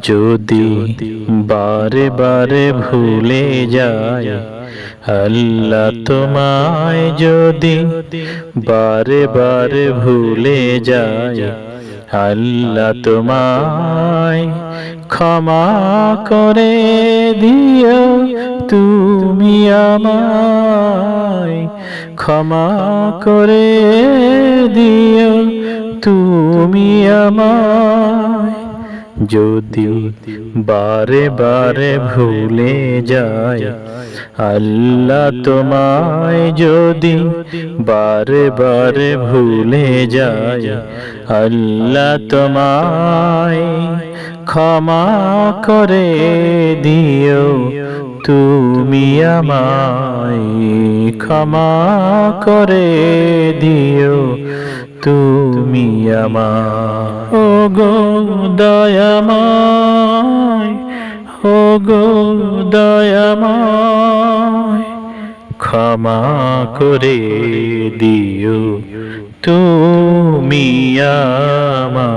যদি বারে বারে ভুলে যায় আল্লাহ তোমায় যদি বারে বারে ভুলে যায় আল্লাহ তোমায় ক্ষমা করে দিও তুমি আমায় ক্ষমা করে দিও তুমি আমায় যদি বারে বারে ভুলে যায় আল্লাহ তোমায় যদি বারে বারে ভুলে যায় আল্লাহ তোমায় ক্ষমা করে দিও তুমি আমায় ক্ষমা করে দিও তুমি আমার ও গো দয়াময় ও গো দয়াময়, ক্ষমা করে দিও তুমি আমায়।